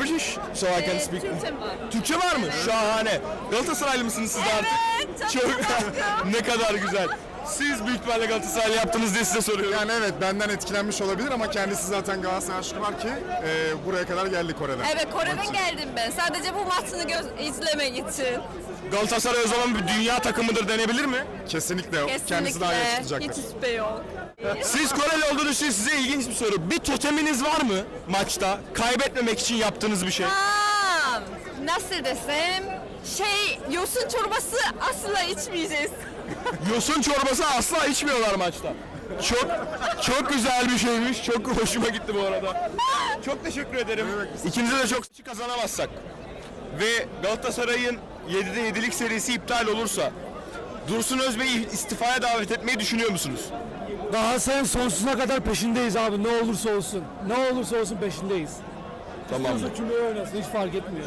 British so I can ee, speak. Türkçem var. Türkçe var mı? Şahane. Galatasaraylı mısınız siz de artık? Evet. Çok ne kadar güzel. Siz büyük ihtimalle Galatasaraylı yaptınız diye size soruyorum. Yani evet benden etkilenmiş olabilir ama kendisi zaten Galatasaray aşkı var ki e, buraya kadar geldi Kore'den. Evet Kore'den geldim ben. Sadece bu maçını göz- izlemek için. Galatasaray o zaman bir dünya takımıdır denebilir mi? Kesinlikle, Kesinlikle. kendisi daha iyi Hiç tutacaktır. şüphe yok. Siz Koreli olduğunuz için size ilginç bir soru. Bir toteminiz var mı maçta? Kaybetmemek için yaptığınız bir şey. Aa, nasıl desem şey yosun çorbası asla içmeyeceğiz. Yosun çorbası asla içmiyorlar maçta. Çok çok güzel bir şeymiş. Çok hoşuma gitti bu arada. Çok teşekkür ederim. İkinize de çok kazanamazsak ve Galatasaray'ın 7'de 7'lik serisi iptal olursa Dursun Özbey'i istifaya davet etmeyi düşünüyor musunuz? Daha sen sonsuza kadar peşindeyiz abi ne olursa olsun. Ne olursa olsun peşindeyiz. Oynasın hiç fark etmiyor.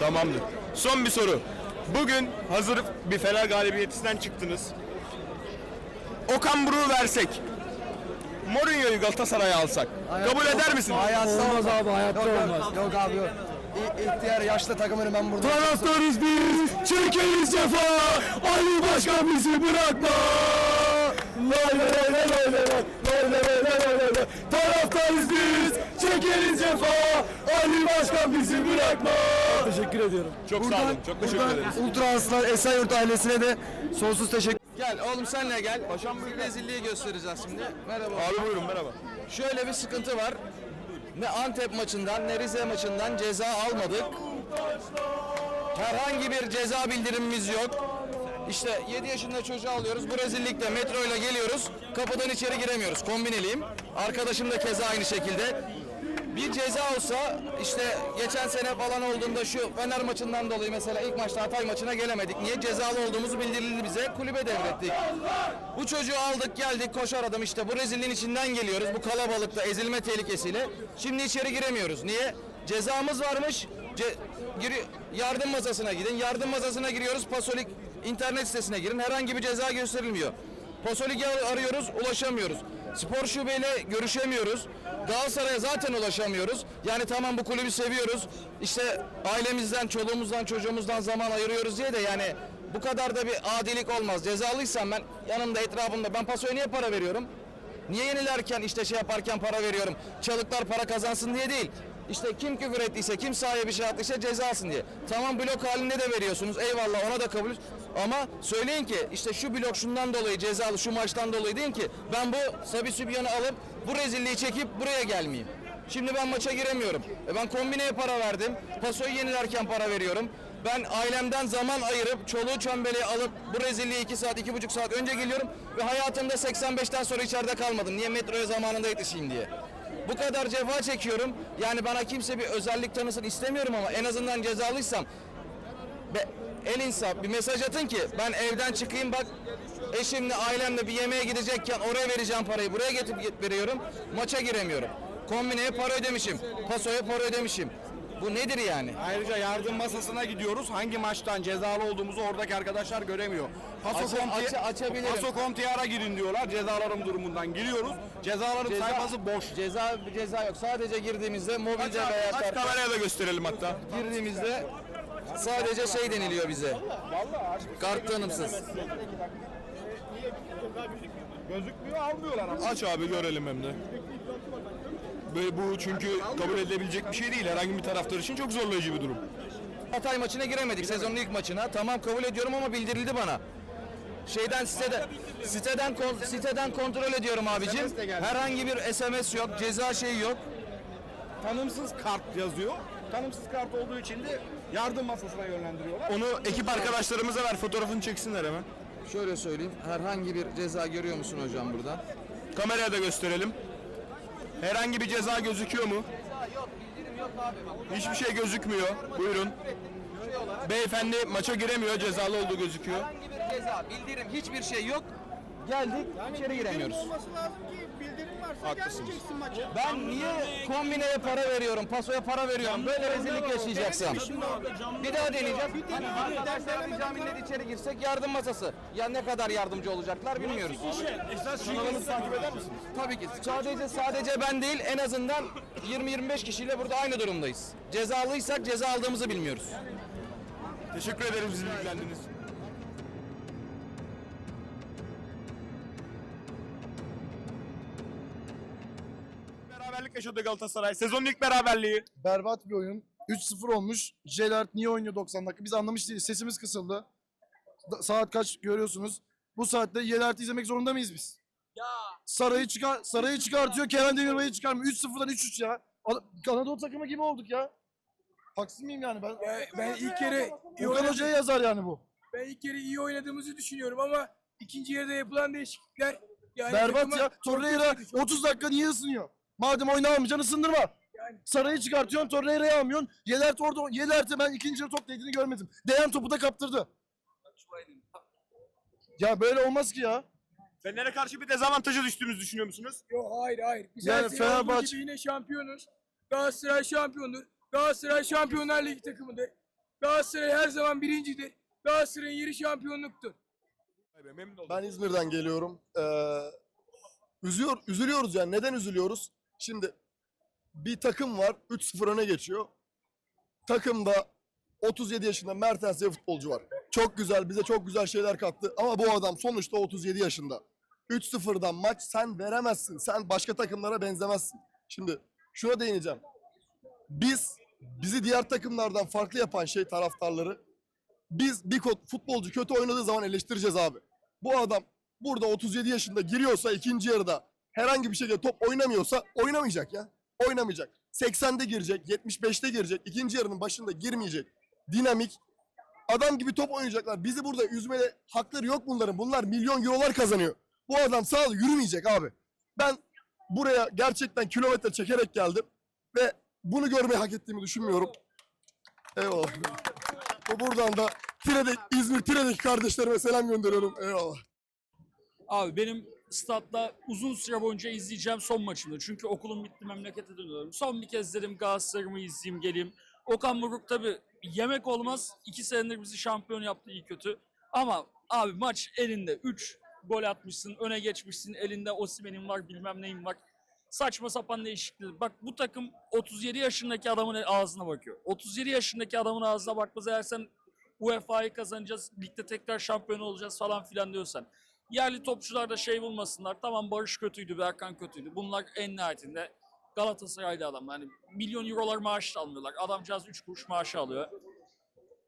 Tamamdır. Son bir soru. Bugün hazır bir Fener galibiyetinden çıktınız. Okan Buruk'u versek, Mourinho'yu Galatasaray'a alsak, kabul eder misiniz? Olmaz abi hayatta olmaz. Yok abi yok. İ- İhtiyar yaşlı takımını ben burada Taraftarız biz, çekeriz cefa, Ali Başkan bizi bırakma. Lay lay lay lay lay lay, lay lay lay lay lay lay. Taraftarız biz, çekeriz cefa, Ali Başkan bizi bırakma. Teşekkür ediyorum. Çok sağ olun, çok teşekkür ederiz. Ultra Aslan Esenyurt ailesine de sonsuz teşekkür Gel oğlum senle gel. Paşam bir rezilliği göstereceğiz şimdi. Merhaba. Abi buyurun merhaba. Şöyle bir sıkıntı var. Ne Antep maçından ne Rize maçından ceza almadık. Herhangi bir ceza bildirimimiz yok. İşte 7 yaşında çocuğu alıyoruz. Bu rezillikte metro ile geliyoruz. Kapıdan içeri giremiyoruz. Kombineliyim. Arkadaşım da keza aynı şekilde. Bir ceza olsa işte geçen sene falan olduğunda şu Fener maçından dolayı mesela ilk maçta Hatay maçına gelemedik. Niye? Cezalı olduğumuzu bildirildi bize. Kulübe devrettik. Bu çocuğu aldık geldik koşar adam işte bu rezilliğin içinden geliyoruz. Bu kalabalıkta ezilme tehlikesiyle. Şimdi içeri giremiyoruz. Niye? Cezamız varmış. Ce- giri- yardım masasına gidin. Yardım masasına giriyoruz. Pasolik internet sitesine girin. Herhangi bir ceza gösterilmiyor. Pasolik'i ar- arıyoruz, ulaşamıyoruz. Spor şubeyle görüşemiyoruz. Galatasaray'a zaten ulaşamıyoruz. Yani tamam bu kulübü seviyoruz. İşte ailemizden, çoluğumuzdan, çocuğumuzdan zaman ayırıyoruz diye de yani bu kadar da bir adilik olmaz. Cezalıysam ben yanımda, etrafımda ben pasoya niye para veriyorum? Niye yenilerken işte şey yaparken para veriyorum? Çalıklar para kazansın diye değil. İşte kim küfür ettiyse, kim sahaya bir şey attıysa ceza alsın diye. Tamam blok halinde de veriyorsunuz. Eyvallah ona da kabul. Ama söyleyin ki işte şu blok şundan dolayı cezalı, şu maçtan dolayı deyin ki ben bu Sabi Sübyan'ı alıp bu rezilliği çekip buraya gelmeyeyim. Şimdi ben maça giremiyorum. E ben kombineye para verdim. Pasoyu yenilerken para veriyorum. Ben ailemden zaman ayırıp çoluğu çömbeleği alıp bu rezilliği 2 saat, iki buçuk saat önce geliyorum ve hayatımda 85'ten sonra içeride kalmadım. Niye metroya zamanında yetişeyim diye. Bu kadar cefa çekiyorum. Yani bana kimse bir özellik tanısın istemiyorum ama en azından cezalıysam be, el insaf bir mesaj atın ki ben evden çıkayım bak eşimle ailemle bir yemeğe gidecekken oraya vereceğim parayı buraya getirip veriyorum maça giremiyorum. Kombineye para ödemişim. Pasoya para ödemişim. Bu nedir yani? Ayrıca yardım masasına gidiyoruz. Hangi maçtan cezalı olduğumuzu oradaki arkadaşlar göremiyor. Paso Aç- Comti- aç- açabilirim. Paso Comtiara girin diyorlar. Cezalarım durumundan giriyoruz. Cezaların Ceza- sayfası boş. Ceza ceza yok. Sadece girdiğimizde mobilde Aç, veya aç kameraya da gösterelim hatta. girdiğimizde sadece şey deniliyor bize. Kart tanımsız. Gözükmüyor almıyorlar ama. Aç abi görelim hem de. Ve bu çünkü kabul edilebilecek bir şey değil. Herhangi bir taraftar için çok zorlayıcı bir durum. Hatay maçına giremedik sezonun ilk maçına. Tamam kabul ediyorum ama bildirildi bana. Şeyden siteden siteden kon- siteden kontrol ediyorum abicim. SMS de geldi. Herhangi bir SMS yok, ceza şeyi yok. Tanımsız kart yazıyor. Tanımsız kart olduğu için de yardım masasına yönlendiriyorlar. Onu ekip arkadaşlarımıza ver fotoğrafını çeksinler hemen. Şöyle söyleyeyim. Herhangi bir ceza görüyor musun hocam burada? Kameraya da gösterelim. Herhangi bir ceza gözüküyor mu? Yok, bildirim yok abi. Hiçbir şey gözükmüyor. Buyurun. Beyefendi maça giremiyor. Cezalı olduğu gözüküyor. Herhangi bir ceza, bildirim hiçbir şey yok. Geldik içeri giremiyoruz. olması lazım ki bildirim varsa Haklısınız. gelmeyeceksin maça. Ben niye kombineye para veriyorum, pasoya para veriyorum? Böyle rezillik yaşayacaksam. Bir daha deneyeceğiz. Hani arkadaşlar rica millet içeri girsek yardım masası. Ya ne kadar yardımcı olacaklar bilmiyoruz. Kanalımızı takip eder misiniz? Tabii ki. Sadece sadece ben değil en azından 20-25 kişiyle burada aynı durumdayız. Cezalıysak ceza aldığımızı bilmiyoruz. Teşekkür ederim bizi bilgilendiniz. Beraberlik yaşadı Galatasaray. Sezonun ilk beraberliği. Berbat bir oyun. 3-0 olmuş. Jelert niye oynuyor 90 dakika? Biz anlamış değiliz. Sesimiz kısıldı. Da- saat kaç görüyorsunuz. Bu saatte Jelert'i izlemek zorunda mıyız biz? Ya. Sarayı çıkar Sarayı çıkartıyor. Kerem Demirbay'ı çıkarmıyor. 3-0'dan 3-3 ya. Ad- Anadolu takımı gibi olduk ya. Haksız mıyım yani ben? ben ilk kere iyi Okan Hoca'ya yazar yani bu. ben ilk kere iyi oynadığımızı düşünüyorum ama ikinci yarıda yapılan değişiklikler yani Berbat takıma ya. Torreira kötüydü, çok- 30 dakika niye ısınıyor? Madem oynamayacaksın ısındırma. Yani. Sarayı çıkartıyorsun, Torreira'yı almıyorsun. Yelert orada, Yelert'e ben ikinci yarı top değdiğini görmedim. Değen topu da kaptırdı. Ya böyle olmaz ki ya. Fener'e karşı bir dezavantaja düştüğümüzü düşünüyor musunuz? Yok hayır hayır. Biz Yani Fenerbahçe- gibi yine şampiyonuz. Galatasaray şampiyondur. Galatasaray Şampiyonlar Ligi takımıdır. Galatasaray her zaman birincidir. Galatasaray'ın yeri şampiyonluktur. Memnun oldum. Ben İzmir'den geliyorum. Ee, üzüyor, üzülüyoruz yani. Neden üzülüyoruz? Şimdi bir takım var. 3-0 öne geçiyor. Takımda 37 yaşında Mertens diye futbolcu var. Çok güzel, bize çok güzel şeyler kattı. Ama bu adam sonuçta 37 yaşında. 3-0'dan maç sen veremezsin. Sen başka takımlara benzemezsin. Şimdi şuna değineceğim. Biz, bizi diğer takımlardan farklı yapan şey taraftarları biz bir futbolcu kötü oynadığı zaman eleştireceğiz abi. Bu adam burada 37 yaşında giriyorsa ikinci yarıda herhangi bir şekilde top oynamıyorsa oynamayacak ya. Oynamayacak. 80'de girecek, 75'te girecek, ikinci yarının başında girmeyecek. Dinamik. Adam gibi top oynayacaklar. Bizi burada üzmede hakları yok bunların. Bunlar milyon eurolar kazanıyor. Bu adam sağ ol yürümeyecek abi. Ben buraya gerçekten kilometre çekerek geldim ve bunu görmeyi hak ettiğimi düşünmüyorum. Eyvallah. Bu buradan da Tire'deki, İzmir Tire'deki kardeşlerime selam gönderiyorum. Eyvallah. Abi benim statta uzun süre boyunca izleyeceğim son maçımdı. Çünkü okulum bitti memlekete dönüyorum. Son bir kez dedim Galatasaray'ımı izleyeyim geleyim. Okan Buruk tabi yemek olmaz. İki senedir bizi şampiyon yaptı iyi kötü. Ama abi maç elinde 3 gol atmışsın, öne geçmişsin. Elinde Osimhen'in var, bilmem neyin var. Saçma sapan değişiklik. Bak bu takım 37 yaşındaki adamın ağzına bakıyor. 37 yaşındaki adamın ağzına bakmaz eğer sen UEFA'yı kazanacağız, ligde tekrar şampiyon olacağız falan filan diyorsan. Yerli topçular da şey bulmasınlar. Tamam Barış kötüydü, Berkan kötüydü. Bunlar en nihayetinde Galatasaray'da adam. Yani milyon eurolar maaş almıyorlar. Adamcağız 3 kuruş maaşı alıyor.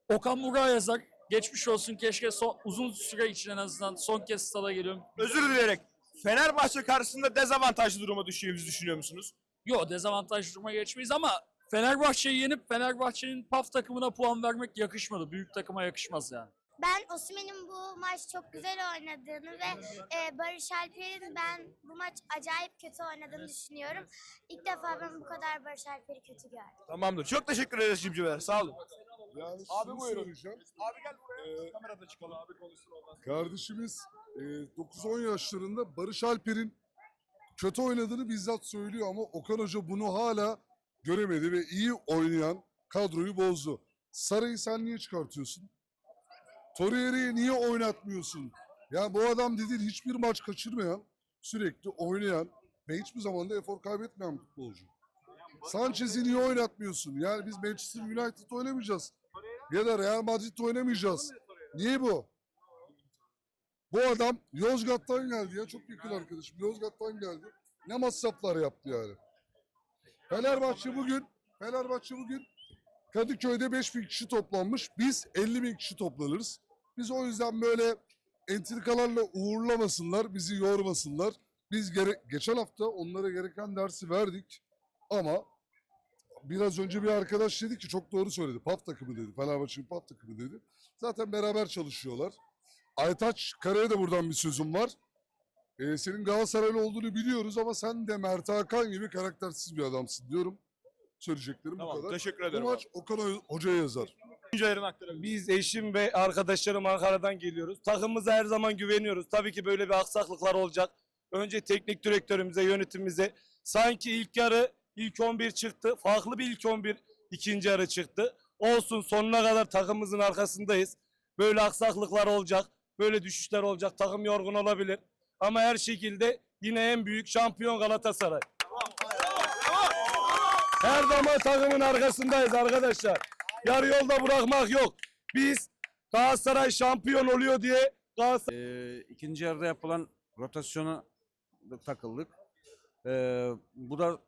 Okan Burak'a yazar. Geçmiş olsun keşke son, uzun süre için en azından son kez stada geliyorum. Özür dileyerek. Fenerbahçe karşısında dezavantajlı duruma düştüğümüzü düşünüyor musunuz? Yo dezavantajlı duruma geçmeyiz ama Fenerbahçe'yi yenip Fenerbahçe'nin PAF takımına puan vermek yakışmadı. Büyük takıma yakışmaz yani. Ben Osimhen'in bu maç çok güzel oynadığını ve e, Barış Alper'in ben bu maç acayip kötü oynadığını düşünüyorum. İlk defa ben bu kadar Barış Alper'i kötü gördüm. Tamamdır. Çok teşekkür ederiz Cimciler. Sağ olun. Yani Abi şunu buyurun. söyleyeceğim. Abi gel buraya. Ee, Kamerada çıkalım. Abi konuşsun ondan. Kardeşimiz e, 9-10 yaşlarında Barış Alper'in kötü oynadığını bizzat söylüyor ama Okan Hoca bunu hala göremedi ve iyi oynayan kadroyu bozdu. Saray'ı sen niye çıkartıyorsun? Torreira'yı niye oynatmıyorsun? Ya bu adam dediğin hiçbir maç kaçırmayan, sürekli oynayan ve hiçbir zaman da efor kaybetmeyen futbolcu. Sanchez'i niye oynatmıyorsun? Yani biz Manchester United oynamayacağız. Ya da Real Madrid oynamayacağız. Niye bu? Bu adam Yozgat'tan geldi ya. Çok yakın arkadaşım. Yozgat'tan geldi. Ne masraflar yaptı yani. Fenerbahçe bugün Fenerbahçe bugün Kadıköy'de 5000 kişi toplanmış. Biz 50 bin kişi toplanırız. Biz o yüzden böyle entrikalarla uğurlamasınlar, bizi yormasınlar. Biz gere- geçen hafta onlara gereken dersi verdik. Ama biraz önce bir arkadaş dedi ki çok doğru söyledi. PAF takımı dedi. Fenerbahçe'nin PAF takımı dedi. Zaten beraber çalışıyorlar. Aytaç Kara'ya da buradan bir sözüm var. Ee, senin Galatasaraylı olduğunu biliyoruz ama sen de Mert Hakan gibi karaktersiz bir adamsın diyorum. Söyleyeceklerim Tamam, bu kadar. teşekkür Bu ederim maç Okan Hoca'ya yazar. Biz eşim ve arkadaşlarım Ankara'dan geliyoruz. Takımımıza her zaman güveniyoruz. Tabii ki böyle bir aksaklıklar olacak. Önce teknik direktörümüze, yönetimimize. Sanki ilk yarı ilk 11 çıktı. Farklı bir ilk 11 ikinci yarı çıktı. Olsun sonuna kadar takımımızın arkasındayız. Böyle aksaklıklar olacak. Böyle düşüşler olacak. Takım yorgun olabilir. Ama her şekilde yine en büyük şampiyon Galatasaray. Her zaman takımın arkasındayız arkadaşlar. Yarı yolda bırakmak yok. Biz Galatasaray şampiyon oluyor diye Galatasaray ikinci yarıda yapılan rotasyona takıldık. Ee, bu da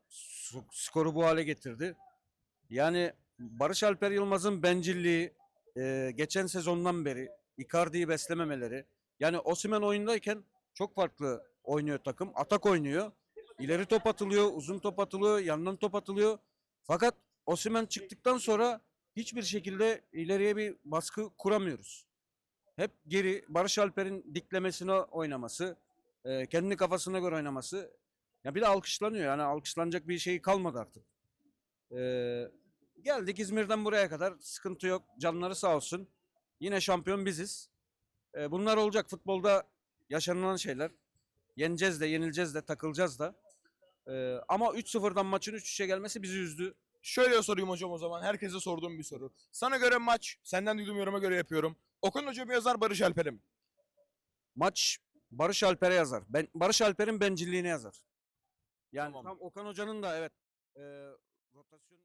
skoru bu hale getirdi. Yani Barış Alper Yılmaz'ın bencilliği, e, geçen sezondan beri Icardi'yi beslememeleri. Yani Osimhen oyundayken çok farklı oynuyor takım. Atak oynuyor. İleri top atılıyor, uzun top atılıyor, yandan top atılıyor. Fakat Osimhen çıktıktan sonra hiçbir şekilde ileriye bir baskı kuramıyoruz. Hep geri Barış Alper'in diklemesine oynaması, e, kendi kafasına göre oynaması. Ya bir de alkışlanıyor yani alkışlanacak bir şey kalmadı artık. E, geldik İzmir'den buraya kadar sıkıntı yok. Canları sağ olsun. Yine şampiyon biziz. E, bunlar olacak futbolda yaşanılan şeyler. Yeneceğiz de, yenileceğiz de, takılacağız da. E, ama 3-0'dan maçın 3-3'e gelmesi bizi üzdü. Şöyle sorayım hocam o zaman. Herkese sorduğum bir soru. Sana göre maç, senden duyduğum yoruma göre yapıyorum. Okan Hoca mı yazar, Barış Alper'e mi? Maç Barış Alper'e yazar. Ben Barış Alper'in bencilliğine yazar. Yani Tamam. tam Okan Hoca'nın da evet e, rotasyon